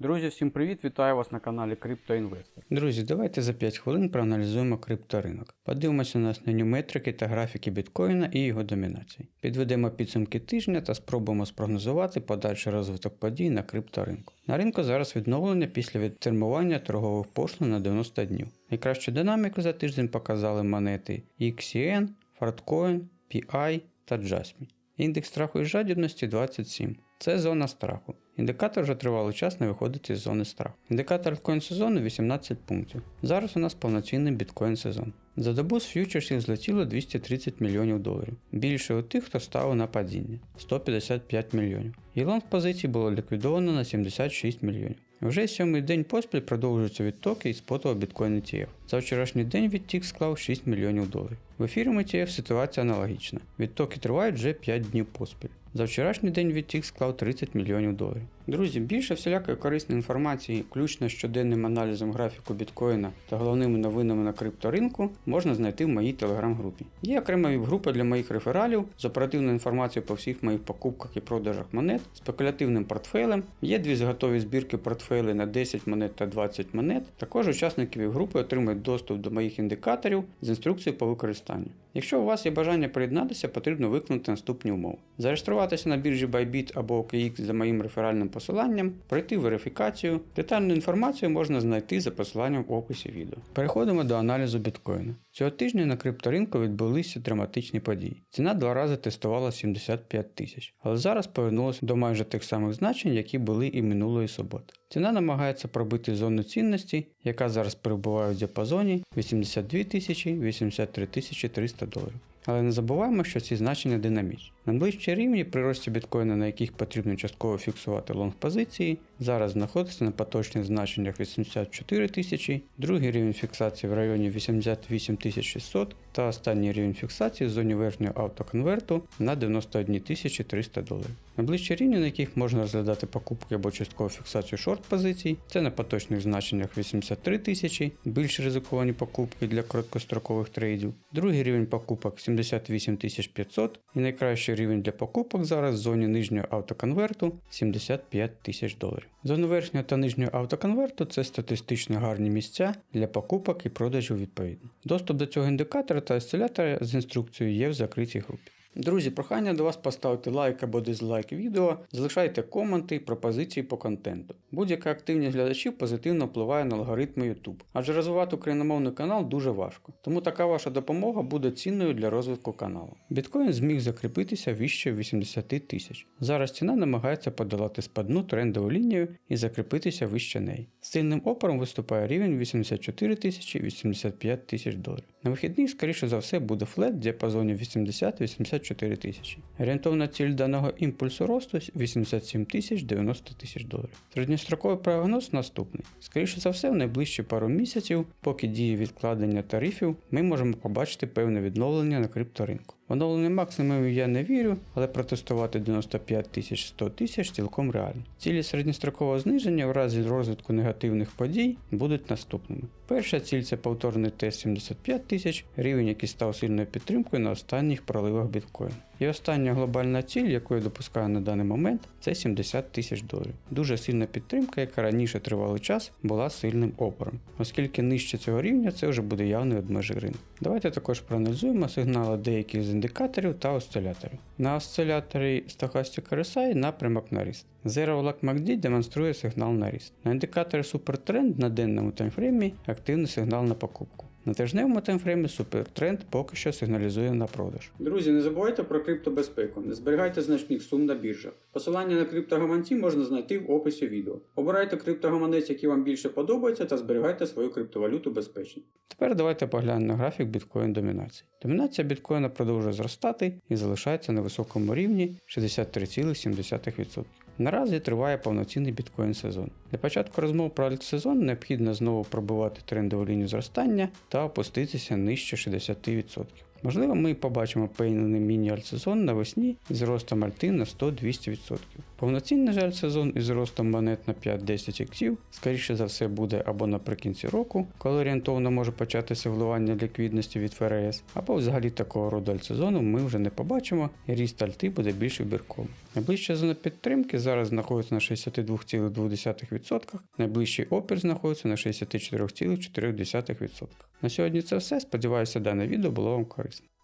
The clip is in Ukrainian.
Друзі, всім привіт! Вітаю вас на каналі CryptoInvestor. Друзі, давайте за 5 хвилин проаналізуємо крипторинок. Подивимося на основні метрики та графіки біткоїна і його домінації. Підведемо підсумки тижня та спробуємо спрогнозувати подальший розвиток подій на крипторинку. На ринку зараз відновлення після відтермування торгових пошлин на 90 днів. Найкращу динаміку за тиждень показали монети XCN, Fartcoin, PI та Jasmine. Індекс страху і жадібності 27. Це зона страху. Індикатор вже тривалий час не виходить із зони страху. Індикатор альткоін сезону 18 пунктів. Зараз у нас повноцінний біткоін сезон. За добу з ф'ючерсів злетіло 230 мільйонів доларів. Більше у тих, хто ставив на падіння 155 мільйонів. І лонг позицій було ліквідовано на 76 мільйонів. Вже сьомий день поспіль продовжуються відтоки із спотового біткоін ETF. За вчорашній день відтік склав 6 мільйонів доларів. В ефірі ETF ситуація аналогічна. Відтоки тривають вже 5 днів поспіль. За вчорашній день відтік склав 30 мільйонів доларів. Друзі, більше всілякої корисної інформації, включно з щоденним аналізом графіку біткоїна та головними новинами на крипторинку, можна знайти в моїй телеграм-групі. Є окрема віп-група для моїх рефералів з оперативною інформацією по всіх моїх покупках і продажах монет, спекулятивним портфелем. Є дві готові збірки портфелей на 10 монет та 20 монет. Також учасники віп-групи отримують доступ до моїх індикаторів з інструкцією по використанню. Якщо у вас є бажання приєднатися, потрібно виконати наступні умови. Зареєструватися на біржі Bybit або OKX за моїм реферальним посиланням, пройти верифікацію. Детальну інформацію можна знайти за посиланням в описі відео. Переходимо до аналізу біткоїна. Цього тижня на крипторинку відбулися драматичні події. Ціна два рази тестувала 75 тисяч, але зараз повернулася до майже тих самих значень, які були і минулої суботи. Ціна намагається пробити зону цінності, яка зараз перебуває в діапазоні 82 тисячі 83 тисячі 300 доларів. Але не забуваємо, що ці значення динамічні. Найближчі рівні при рості біткоїна, на яких потрібно частково фіксувати лонг позиції, зараз знаходиться на поточних значеннях 84 тисячі, другий рівень фіксації в районі 88 600 та останній рівень фіксації в зоні верхнього автоконверту на 91 300 доларів. Найближчі рівні, на яких можна розглядати покупки або часткову фіксацію шорт позицій, це на поточних значеннях 83 тисячі, більш ризиковані покупки для короткострокових трейдів, другий рівень покупок 78 500 і найкращий рівень для покупок зараз в зоні нижнього автоконверту 75 тисяч доларів. Зону верхнього та нижнього автоконверту це статистично гарні місця для покупок і продажів відповідно. Доступ до цього індикатора та осцилятора з інструкцією є в закритій групі. Друзі, прохання до вас поставити лайк або дизлайк відео, залишайте коменти і пропозиції по контенту. Будь-яка активність глядачів позитивно впливає на алгоритми YouTube, адже розвивати україномовний канал дуже важко. Тому така ваша допомога буде цінною для розвитку каналу. Біткоін зміг закріпитися вище 80 тисяч. Зараз ціна намагається подолати спадну трендову лінію і закріпитися вище неї. Сильним опором виступає рівень 84 тисячі 85 тисяч доларів. На вихідних, скоріше за все, буде флет в діапазоні 80-84 тисячі. Орієнтовна ціль даного імпульсу росту 87 тисяч 90 тисяч доларів. Середньостроковий прогноз наступний. Скоріше за все, в найближчі пару місяців, поки діє відкладення тарифів, ми можемо побачити певне відновлення на крипторинку. В оновлення максимумів я не вірю, але протестувати 95 тисяч 100 тисяч цілком реально. Цілі середньострокового зниження в разі розвитку негативних подій будуть наступними. Перша ціль це повторний тест 75 тисяч, рівень, який став сильною підтримкою на останніх проливах біткоїну. І остання глобальна ціль, яку я допускаю на даний момент, це 70 тисяч доларів. Дуже сильна підтримка, яка раніше тривалий час була сильним опором, оскільки нижче цього рівня це вже буде явний обмежий ринку. Давайте також проаналізуємо сигнали деяких з індикаторів та осциляторів. На осциляторі Stochastic RSI напрямок на ріст. Zero Lag MACD демонструє сигнал на ріст. На індикаторі Supertrend на денному таймфреймі активний сигнал на покупку. На тижневому таймфреймі супертренд поки що сигналізує на продаж. Друзі, не забувайте про криптобезпеку, не зберігайте значних сум на біржах. Посилання на криптогаманці можна знайти в описі відео. Обирайте криптогаманець, який вам більше подобається, та зберігайте свою криптовалюту безпечно. Тепер давайте поглянемо на графік біткоін домінації. Домінація біткоїна продовжує зростати і залишається на високому рівні 63,7%. Наразі триває повноцінний біткоін сезон. Для початку розмов про альтсезон необхідно знову пробивати трендову лінію зростання та опуститися нижче 60%. Можливо, ми побачимо пейнений міні-альтсезон навесні з ростом альти на 100-200%. Повноцінний жаль сезон із ростом монет на 5-10 іксів, скоріше за все, буде або наприкінці року, коли орієнтовно може початися вливання ліквідності від ФРС, або взагалі такого роду альтсезону ми вже не побачимо, і ріст альти буде більш вибірковим. Найближча зона підтримки зараз знаходиться на 62,2%, найближчий опір знаходиться на 64,4%. На сьогодні це все. Сподіваюся, дане відео було вам корисне.